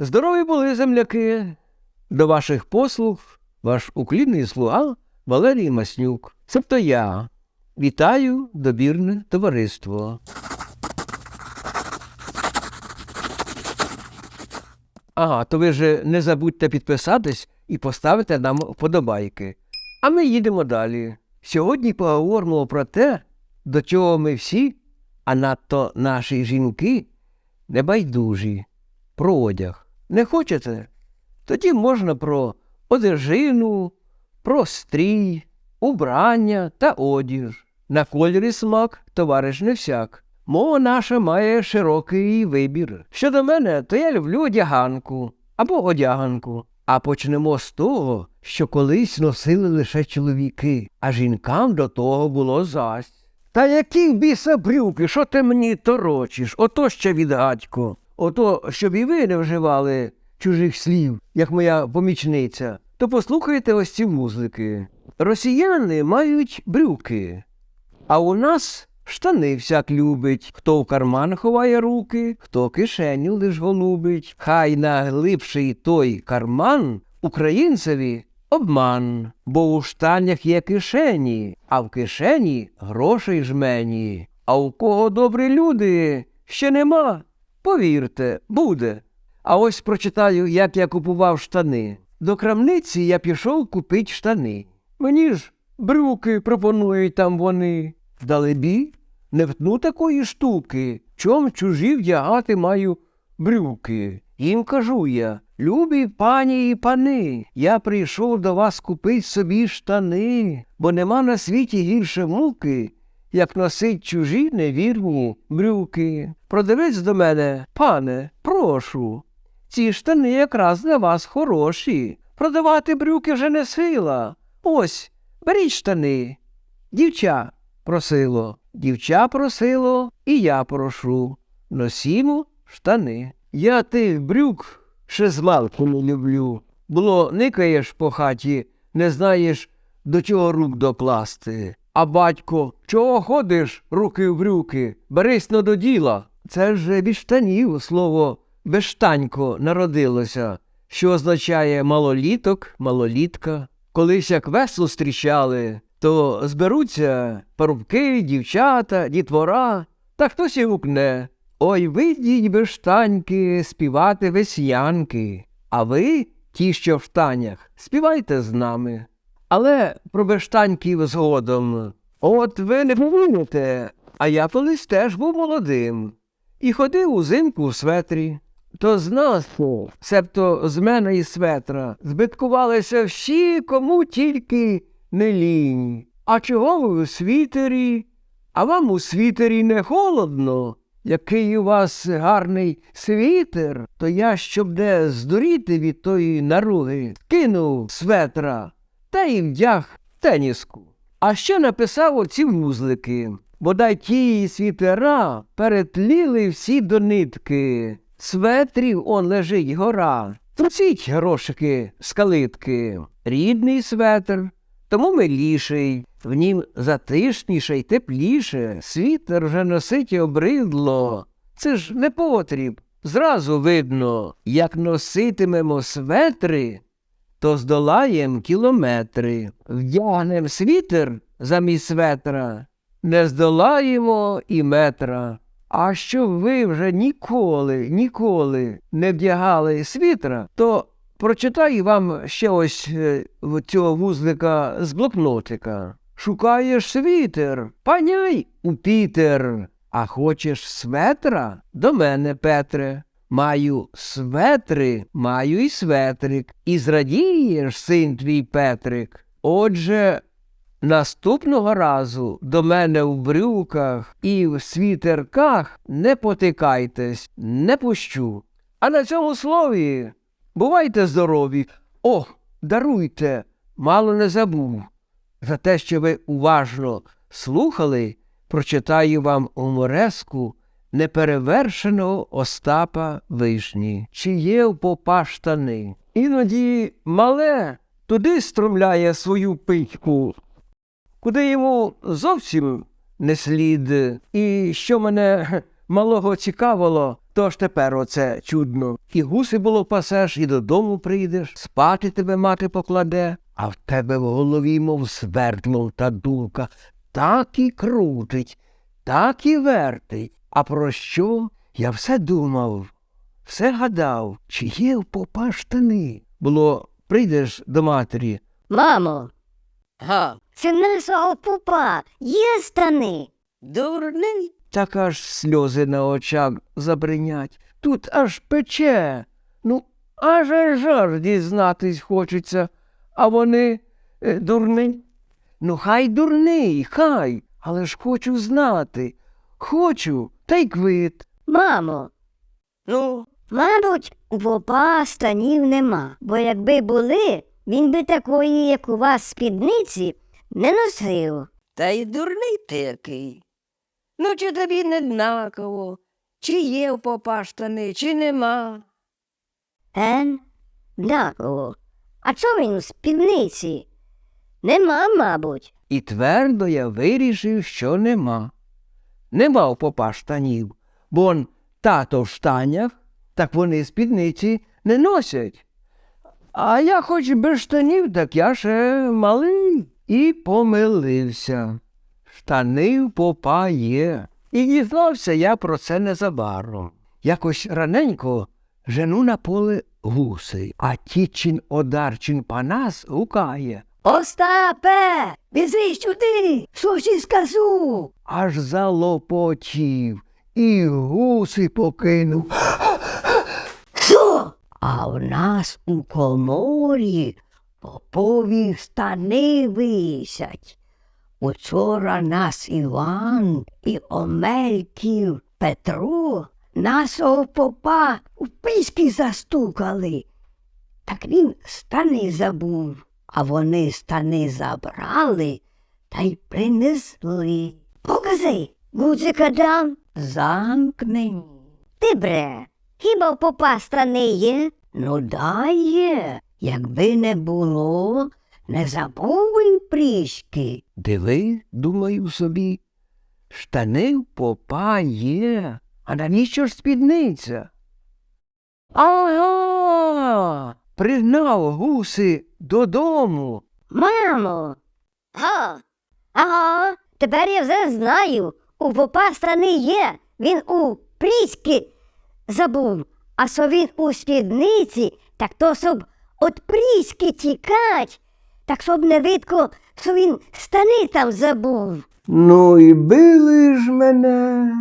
Здорові були земляки. До ваших послуг ваш уклінний слуга Валерій Маснюк. Тобто я. Вітаю добірне товариство. Ага, то ви ж не забудьте підписатись і поставити нам вподобайки. А ми їдемо далі. Сьогодні поговоримо про те, до чого ми всі, а надто наші жінки, небайдужі, про одяг. Не хочете? Тоді можна про одежину, про стрій, убрання та одіж. На кольорі смак, товариш не всяк. Мова наша має широкий вибір. Щодо мене, то я люблю одяганку або одяганку. А почнемо з того, що колись носили лише чоловіки, а жінкам до того було зась. Та які біса брюки, що ти мені торочиш? Ото ще відгадько. Ото, щоб і ви не вживали чужих слів, як моя помічниця, то послухайте ось ці музики. Росіяни мають брюки, а у нас штани всяк любить, хто в карман ховає руки, хто кишеню лиш голубить. Хай на глибший той карман українцеві обман, бо у штанях є кишені, а в кишені грошей жмені. А у кого добрі люди ще нема, повірте, буде. А ось прочитаю, як я купував штани. До крамниці я пішов купить штани. Мені ж брюки пропонують там вони. Вдалебі, не втну такої штуки. Чом чужі вдягати маю брюки? Їм кажу я, любі пані і пани, я прийшов до вас купить собі штани, бо нема на світі гірше муки, як носить чужі невірні брюки. Продавець до мене, пане, прошу. Ці штани якраз для вас хороші. Продавати брюки вже не сила. Ось, беріть штани. Дівча просило, дівча просило, і я прошу. Носімо штани. Я тих брюк ще змалку не люблю. Було, никаєш по хаті, не знаєш, до чого рук докласти. А батько, чого ходиш, руки в брюки? Берись но до діла. Це ж від штанів слово бештанько народилося, що означає малоліток, малолітка. Колись як весело зустрічали, то зберуться парубки, дівчата, дітвора, та хтось і гукне. Ой, вийдіть бештаньки, співати весянки, а ви, ті, що в штанях, співайте з нами. Але про бештаньків згодом. От ви не повинете, а я колись теж був молодим і ходив узимку в светрі. То з нас, себто з мене і светра, збиткувалися всі, кому тільки не лінь. А чого ви у світері? А вам у світері не холодно? Який у вас гарний світер, то я, щоб де здуріти від тої наруги, кинув светра та й вдяг теніску. А ще написав оці вузлики. Бодай ті світера перетліли всі до нитки. Светрів он лежить гора. Трусіть грошики з калитки. Рідний светр, тому миліший, в нім затишніше й тепліше. Світер вже носить обридло. Це ж не потріб. Зразу видно, як носитимемо светри, то здолаєм кілометри. Вдягнем світер замість светра, не здолаємо і метра. А щоб ви вже ніколи, ніколи не вдягали світра, то прочитаю вам ще ось е, цього вузлика з блокнотика. Шукаєш світер, паняй у Пітер. А хочеш светра? До мене, Петре. Маю светри, маю і светрик, і зрадієш, син твій Петрик. Отже, наступного разу до мене в брюках і в світерках не потикайтесь, не пущу. А на цьому слові бувайте здорові. О, даруйте, мало не забув. За те, що ви уважно слухали, прочитаю вам умореску неперевершеного Остапа Вишні, чи є в попа штани. Іноді мале туди струмляє свою пичку, куди йому зовсім не слід. І що мене малого цікавило, то ж тепер оце чудно. І гуси було пасеш, і додому прийдеш, спати тебе мати покладе, а в тебе в голові, мов свердло та думка, так і крутить, так і вертить. А про що? Я все думав, все гадав, чи є в попа штани. Було, прийдеш до матері. Мамо, Га, це нашого пупа є штани. дурний. Так аж сльози на очах забринять. Тут аж пече. Ну, аж аж дізнатись хочеться. А вони е, дурний. Ну, хай дурний, хай, але ж хочу знати. Хочу, та й квит. Мамо, Ну, мабуть, у попа штанів нема, бо якби були, він би такої, як у вас спідниці, не носив. та й дурний ти який. Ну, чи тобі не однаково, чи є у попа штани, чи нема. Ен? Дякую. А чого він у спідниці? Нема, мабуть. І твердо я вирішив, що нема. Нема у попа штанів, бо он тато в штанях, так вони спідниці не носять. А я хоч без штанів, так я ще малий і помилився. Штани в попа є. І дізнався я про це незабаром. Якось раненько жену на поле гуси, а тічин одарчин панас гукає. Остапе, біжи сюди, щось скажу. аж залопотів і гуси покинув. Що? А в нас у коморі попові штани висять. Учора нас Іван і Омельків Петро нашого попа у письки застукали. Так він штани забув, а вони штани забрали та й принесли. Покажи, гудзика дам, замкнені. Ти бре, хіба попа штани є? Ну, дай є. Якби не було, не забув він пріжки. Диви, думаю собі, штани в попа є. А навіщо ж спідниця? Ага, пригнав гуси додому. Мамо. Га. Ага, тепер я вже знаю. У попа штани є. Він у пріськи забув. А що він у спідниці, так то щоб от пріськи тікать, так щоб не видко, що він штани там забув. Ну і били ж мене.